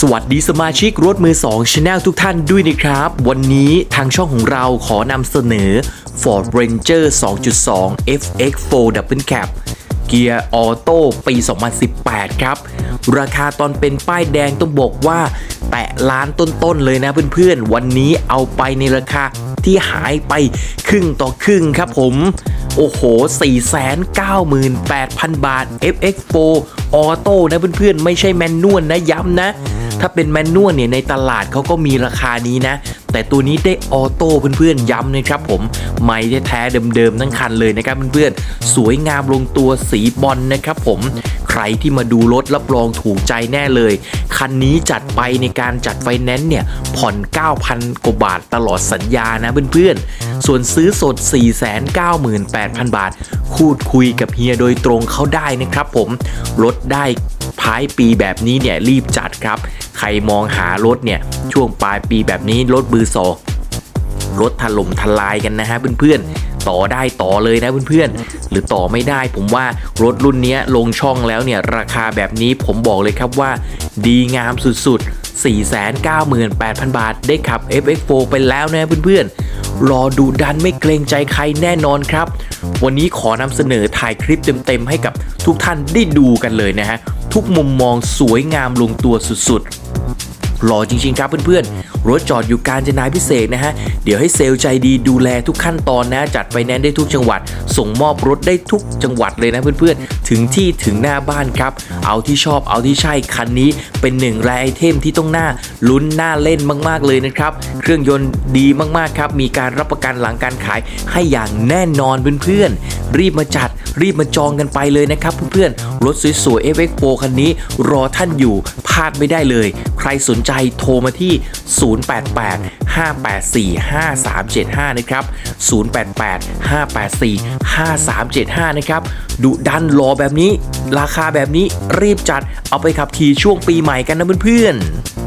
สวัสดีสมาชิกรถมือ2 Channel ทุกท่านด้วยนะครับ วันนี้ทางช่องของเราขอนำเสนอ Ford Ranger 2.2 FX4 Double Cab เกียร์ออโต้ปี 2018 ครับ ราคาตอนเป็นป้ายแดงต้องบอกว่า แตะล้านต้นๆ เลยนะเพื่อนๆ วันนี้เอาไปในราคาที่หายไปครึ่งต่อครึ่งครับผม โอ้โห 498,000 บาท FX4 ออโต้นะเพื่อนๆ ไม่ใช่แมนนวลนะย้ำนะ ถ้าเป็นแมนนวลเนี่ยในตลาดเขาก็มีราคานี้นะ แต่ตัวนี้ได้ออโต้เพื่อนๆ ย้ำนะครับผม ไม่ได้แท้เดิมๆทั้งคันเลยนะครับเพื่อนๆ สวยงามลงตัวสีบอลนะครับผม ใครที่มาดูรถรับรองถูกใจแน่เลย คันนี้จัดไปในการจัดไฟแนนซ์เนี่ย ผ่อน 9,000 กว่าบาทตลอดสัญญานะเพื่อนๆ ส่วนซื้อสด 498,000 บาท คูดคุยกับเฮียโดยตรงเขาได้นะครับผมลดได้ท้ายปีแบบนี้เนี่ยรีบจัดครับ ใครมองหารถเนี่ยช่วงปลายปีแบบนี้รถมือสองรถถล่มทลายกันนะฮะเพื่อนๆ ต่อได้ต่อเลยนะเพื่อนๆ หรือต่อไม่ได้ผมว่ารถรุ่นนี้ลงช่องแล้วเนี่ยราคาแบบนี้ผมบอกเลยครับว่า ดีงามสุดๆ 498,000 บาท ได้ขับ FX4 ไปแล้วนะเพื่อนๆ รอดูดันไม่เกรงใจใครแน่นอนครับ วันนี้ขอนำเสนอถ่ายคลิปเต็มๆ ให้กับทุกท่านได้ดูกันเลยนะฮะ ทุกมุมมองสวยงามลงตัวสุดๆ หล่อจริงๆครับเพื่อนๆ รถจอดอยู่การจนาพิเศษนะฮะ เดี๋ยวให้เซลล์ใจดีดูแลทุกขั้นตอนนะ จัดไฟแนนซ์ได้ทุกจังหวัด ส่งมอบรถได้ทุกจังหวัดเลยนะเพื่อนๆ ถึงที่ถึงหน้าบ้านครับ เอาที่ชอบเอาที่ใช่คันนี้เป็นหนึ่งรายไอเทมที่ต้องหน้าลุ้นหน้าเล่นมากๆเลยนะครับ เครื่องยนต์ดีมากๆครับ มีการรับประกันหลังการขายให้อย่างแน่นอนเพื่อนๆ รีบมาจัด รีบมาจองกันไปเลยนะครับเพื่อนๆ รถสวยๆ FX4 คันนี้รอท่านอยู่พลาดไม่ได้เลย ใครสนใจโทรมาที่ 088 584 5375 นะครับ 088 584 5375 นะครับดุดันรอแบบนี้ ราคาแบบนี้รีบจัดเอาไปขับขี่ช่วงปีใหม่กันนะเพื่อนๆ